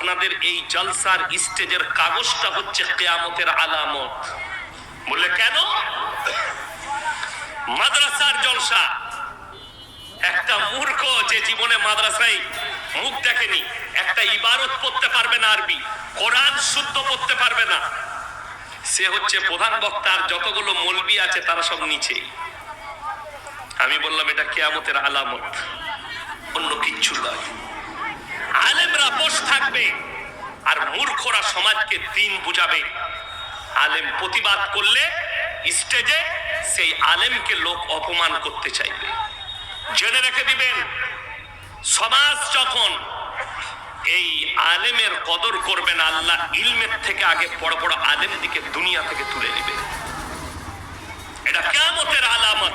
আপনাদের এই জলসার স্টেজের কাগজটা হচ্ছে কেয়ামতের আলামত। বললে, কেন? মাদ্রাসার জলসা। একটা মূর্খ যে জীবনে মাদ্রাসায় মুখ দেখেনি, একটা ইবারত পড়তে পারবে না আরবি, কোরআন শুদ্ধ পড়তে পারবে না। সে হচ্ছে প্রধান বক্তার যতগুলো মলবি আছে তারা সব নিচেই আমি বললাম, এটা কেয়ামতের আলামত, অন্য কিচ্ছু নয়। আলেমরা বস থাকবে আর মূর্খরা সমাজকে দিন বুঝাবে। আলেম প্রতিবাদ করলে স্টেজে সেই আলেমকে লোক অপমান করতে চাইবে। জেনে রেখে দিবেন, সমাজ যখন এই আলেমের কদর করবেন আল্লাহ ইলমের থেকে আগে বড় বড় আলেম দিকে দুনিয়া থেকে তুলে নেবে। এটা কেমতের আলামত।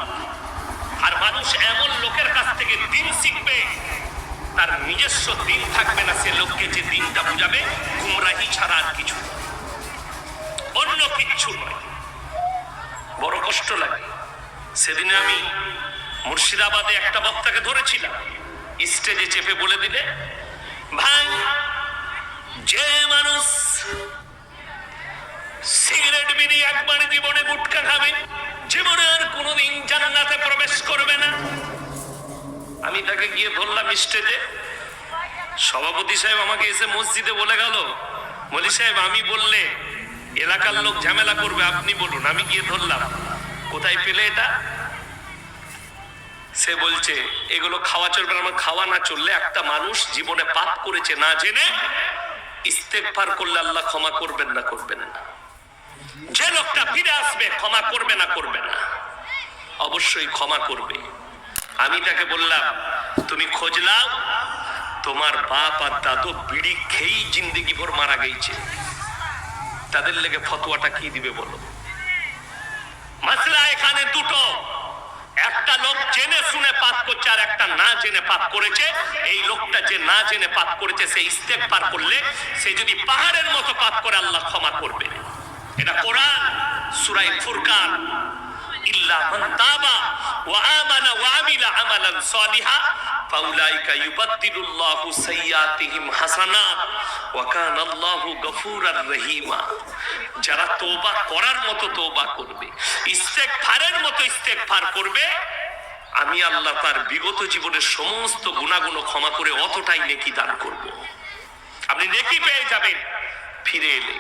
আর মানুষ এমন লোকের কাছ থেকে দিন শিখবে তার নিজস্ব দিন থাকবে না সে লোককে যে দিনটা বুঝাবে, গুমরাহি ছাড়া আর কিছু অন্য কিচ্ছু নয়। বড় কষ্ট লাগে। সেদিনে আমি মুর্শিদাবাদে একটা বক্তাকে ধরেছিলাম। স্টেজে চেপে বলে দিলে, ভাই, যে মানুষ সিগারেট বিড়ি একবার জীবনে গুটকা খাবে, জীবনে আর কোনোদিন জান্নাতে প্রবেশ করবে না। আমি তাকে গিয়ে ধরলাম স্টেজে। সভাপতি সাহেব আমাকে এসে মসজিদে বলে গেল মলি সাহেব, আমি বললে এলাকার লোক ঝামেলা করবে, আপনি বলুন, আমি গিয়ে ধরলাম। কোথায় পেলে এটা? সে বলছে, এগুলো খাওয়া চলবে আমার খাওয়া না চললে একটা মানুষ জীবনে পাপ করেছে না জেনে ইস্তেকফার করলে আল্লাহ ক্ষমা করবেন না করবেন না। যে লোকটা ফিরে আসবে, ক্ষমা করবে না করবে না। অবশ্যই ক্ষমা করবে। আমি তাকে বললাম, তুমি খোঁজ তোমার বাপ আর দাদু বিড়ি খেয়েই জিন্দিগি ভর মারা গেছে তাদের লেগে ফতোয়াটা কি দিবে বলো? মাসলা এখানে দুটো। একটা লোক জেনে শুনে পাপ করছে আর একটা না জেনে পাপ করেছে। এই লোকটা যে না জেনে পাপ করেছে, সে ইস্তেক পার করলে সে যদি পাহাড়ের মতো পাপ করে, আল্লাহ ক্ষমা করবে। এটা কোরআন সুরাই ফুরকান। ইল্লা মান তাবা ওয়া আমানা ওয়া আমিলা আমালান সালিহা, ফাউলাইকা ইউবাদদিলুল্লাহু সাইয়্যাতিহিম হাসানাত ওয়া রহিমা। যারা তওবা করার মতো তওবা করবে, ইস্তেগফারের মতো ইস্তেগফার করবে, আমি আল্লাহ তার বিগত জীবনের সমস্ত গুণাগুণ ক্ষমা করে অতটাই নেকি দান করব। আপনি নেকি পেয়ে যাবেন, ফিরে এলে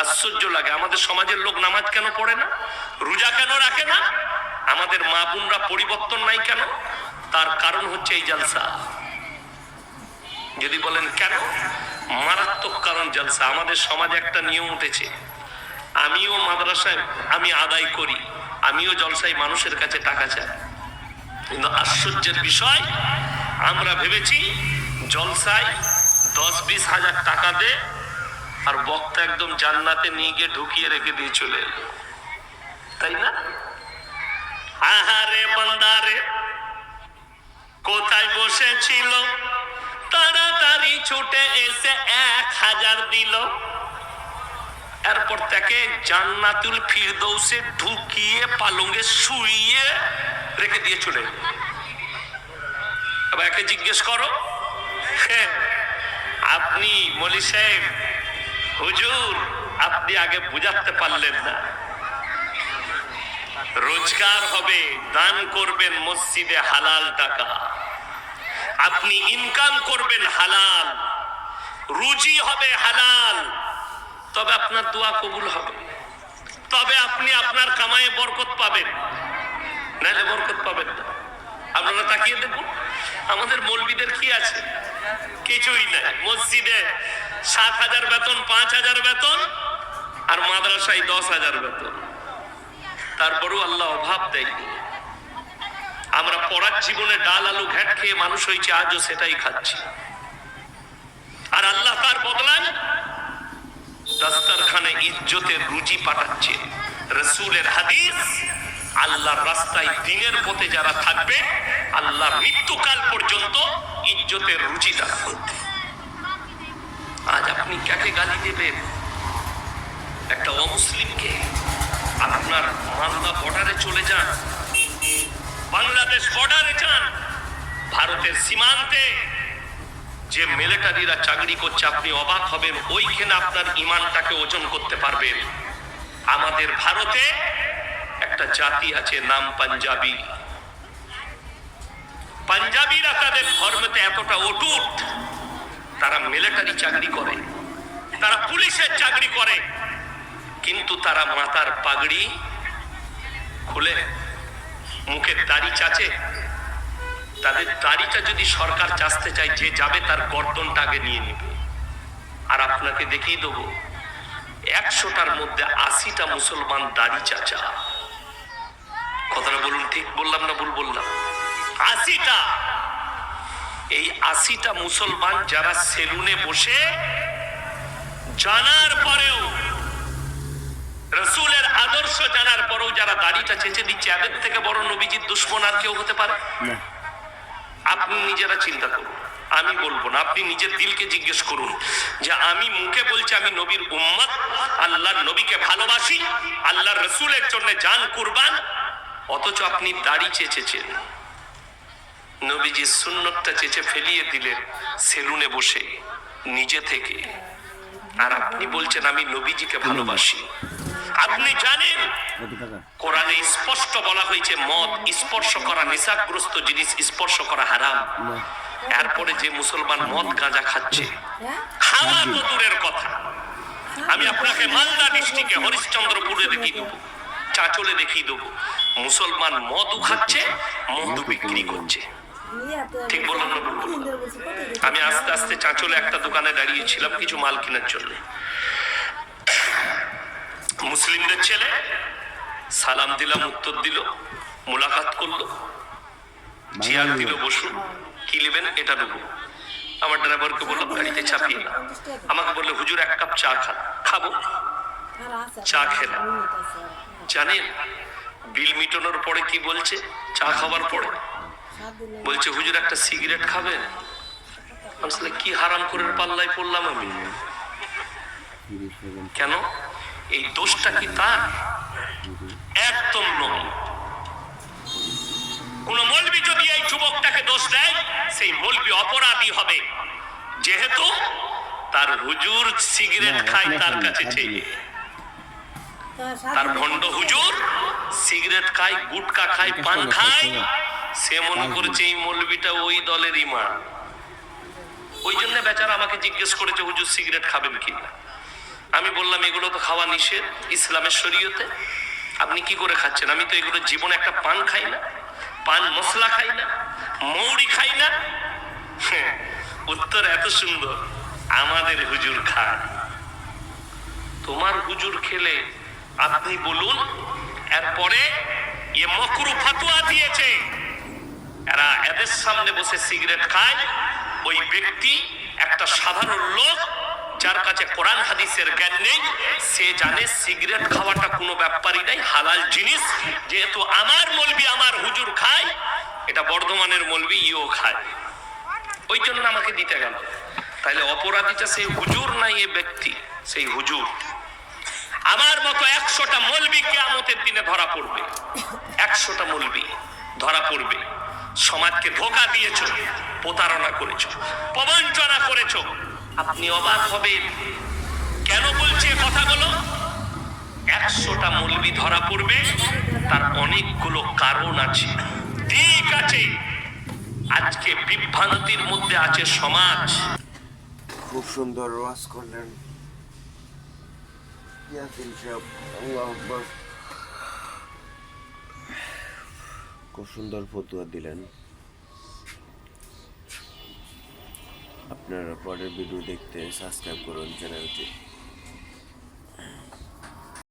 আশ্চর্য লাগে। আমাদের সমাজের লোক নামাজ কেন পড়ে না? রোজা কেন রাখে না? আমাদের মা বোনরা পরিবর্তন নাই কেন? তার কারণ হচ্ছে এই জালসা। যদি বলেন কেন? মারাত্মক কারণ জালসা। আমাদের সমাজে একটা নিয়ম উঠেছে। আমিও মাদ্রাসায়, আমি আদায় করি। আমিও জলসায় মানুষের কাছে টাকা চাই। কিন্তু আশ্চর্যের বিষয়, আমরা ভেবেছি জলসায় দশ বিশ হাজার টাকা দে আর বক্তা একদম জান্নাতে নিয়ে গিয়ে ঢুকিয়ে রেখে দিয়ে চলে এলো। তাই না? আহারে বান্দারে কোথায় বসেছিল? তাড়াতাড়ি ছুটে এসে এক হাজার দিল। এরপর তাকে জান্নাতুল ফিরদৌসে ঢুকিয়ে পালঙ্গে শুইয়ে রেখে দিয়ে চলে এবার একে জিজ্ঞেস করো হ্যাঁ, আপনি মলি সাহেব হুজুর, আপনি আগে বুঝাতে পারলেন না। রোজগার হবে, দান করবেন মসজিদে হালাল টাকা। আপনি ইনকাম করবেন হালাল। রুজি হবে হালাল। তবে আপনার দোয়া কবুল হবে। তবে আপনি আপনার কামায়ে বরকত পাবেন। নাহলে বরকত পাবেন না। আপনারা তাকিয়ে দেখুন, আমাদের মৌলবিদের কি আছে? কিছুই নাই। মসজিদে সাত হাজার বেতন, পাঁচ হাজার বেতন আর মাদ্রাসায় দশ হাজার বেতন। তারপরেও আল্লাহ অভাব দেয়নি আমরা পড়ার জীবনে ডাল আলু ঘ্যাট খেয়ে মানুষ হয়েছে, আজও সেটাই খাচ্ছি। আর আল্লাহ তার বদলান দাস্তারখানে ইজ্জতের রুজি পাঠাচ্ছে। রসুলের হাদিস, আল্লাহর রাস্তায় দিনের পথে যারা থাকবে আল্লাহ মৃত্যুকাল পর্যন্ত ইজ্জতের রুজি দান করবে আজ আপনি কাকে গালি দেবেন? একটা অমুসলিমকে আপনার মালদা বর্ডারে চলে যান। বাংলাদেশ বর্ডারে যান। ভারতের সীমান্তে যে মিলিটারিরা চাকরি করছে, আপনি অবাক হবেন, ওইখানে আপনার ইমানটাকে ওজন করতে পারবেন। আমাদের ভারতে একটা জাতি আছে, নাম পাঞ্জাবি। পাঞ্জাবিরা তাদের ধর্মেতে এতটা অটুট তারা মিলিটারি চাকরি করে। তারা পুলিশের চাকরি করে। কিন্তু তারা মাথার পাগড়ি খুলে, মুখের দাড়ি চাচে। তাদের দাড়িটা যদি সরকার চাচতে চায়, যে যাবে তার গর্দনটা আগে নিয়ে নিবে। আর আপনাকে দেখিয়ে দেবো, একশোটার মধ্যে আশিটা মুসলমান দাড়ি চাচা। কথাটা বলুন ঠিক বললাম না ভুল বললাম? আশিটা! এই আশিটা মুসলমান যারা সেলুনে বসে জানার পরেও রসুলের আদর্শ জানার পরেও যারা দাড়িটা চেঁচে দিচ্ছে এদের থেকে বড় নবীজির দুশ্মন আর কেউ হতে পারে? আপনি নিজেরা চিন্তা করুন। আমি বলব না আপনি নিজের দিলকে জিজ্ঞেস করুন যে আমি মুখে বলছি আমি নবীর উম্মত আল্লাহর নবীকে ভালোবাসি আল্লাহর রসুলের জন্য জান কুরবান অথচ আপনি দাড়ি চেঁচেছেন। নবীজি সুন্নতটা চেঁচে ফেলিয়ে দিলেন সেলুনে বসে, নিজে থেকে। আর আপনি বলছেন, আমি নবীজিকে ভালোবাসি। আপনি জানেন, কোরআনে স্পষ্ট বলা হয়েছে, মদ স্পর্শ করা, নিশাগ্রস্ত জিনিস স্পর্শ করা হারাম। এরপরে যে মুসলমান মদ গাঁজা খাচ্ছে, খাওয়া তো দূরের কথা। আমি আপনাকে মালদা ডিস্ট্রিক্টে, হরিশ্চন্দ্রপুরে দেখিয়ে দেবো, চাঁচলে দেখিয়ে দেবো। মুসলমান মদও খাচ্ছে মধু বিক্রি করছে। আমি আস্তে আস্তে চাঁচলে একটা দোকানে দাঁড়িয়েছিলাম কিছু মাল কেনার জন্য। মুসলিমদের ছেলে সালাম দিলাম, উত্তর দিল, মোলাকাত করল, চেয়ার দিল, বসুন, কি নেবেন এটা নেব। আমার ড্রাইভারকে বললাম, গাড়িতে চাপিয়ে আমাকে বলল, হুজুর, এক কাপ চা খান, খাব। চা খেলাম। জানেন, বিল মিটানোর পরে কি বলছে? চা খাবার পরে। বলছে হুজুর একটা সিগারেট খাবেন? বললাম, কি হারাম করে পাল্লায় পড়লাম আমি? কেন? এই দোষটা কি তার? একদম নয়। কোন মলবি যদি এই যুবকটাকে দোষ দেয় সেই মলবি অপরাধী হবে। যেহেতু তার হুজুর সিগারেট খায় তার কাছে চেয়ে তার ভণ্ড হুজুর সিগারেট খায় গুটকা খায় পান খায়। সে মনে করেছে এই মৌলবিটা ওই দলেরই মা ওই জন্য বেচারা আমাকে জিজ্ঞেস করেছে হুজুর সিগারেট খাবেন কি না? আমি বললাম এগুলো তো খাওয়া নিষেধ ইসলামের শরীয়তে। আপনি কি করে খাচ্ছেন? আমি তো এগুলো জীবনে একটা পান খাই না পান মশলা খাই না মৌরি খাই না। হ্যাঁ, উত্তর এত সুন্দর আমাদের হুজুর খান। তোমার হুজুর খেলে আপনি বলুন এরপরে এ মকরু ফাতুয়া দিয়েছে। এরা সামনে বসে সিগারেট খায়, ওই ব্যক্তি একটা সাধারণ লোক যার কাছে কোরআন হাদিসের জ্ঞান নেই, সে জানে সিগারেট খাওয়াটা কোনো ব্যাপারই নাই, হালাল জিনিস, যেহেতু আমার মলবি আমার হুজুর খায়, এটা বর্ধমানের মলবি, ইও খায়। ওই জন্য আমাকে দিতে গেল। তাহলে অপরাধীটা সেই হুজুর নাই এ ব্যক্তি, সেই হুজুর। আমার মতো একশোটা মলবি কেয়ামতের দিনে ধরা পড়বে। একশোটা মলবি ধরা পড়বে। সমাজকে ধোকা দিয়েছ, প্রতারণা করেছ প্রবঞ্চনা করেছ। আপনি অবাক হবেন। কেন বলছে কথাগুলো? একশোটা মলবি ধরা পড়বে, তার অনেকগুলো কারণ আছে, দিক আছে। আজকে বিভ্রান্তির মধ্যে আছে সমাজ। খুব সুন্দর ওয়াজ করলেন। ইয়াসিন সাহেব, আল্লাহ খুব সুন্দর ফতুয়া দিলেন। আপনারা পরের ভিডিও দেখতে সাবস্ক্রাইব করুন চ্যানেলটি।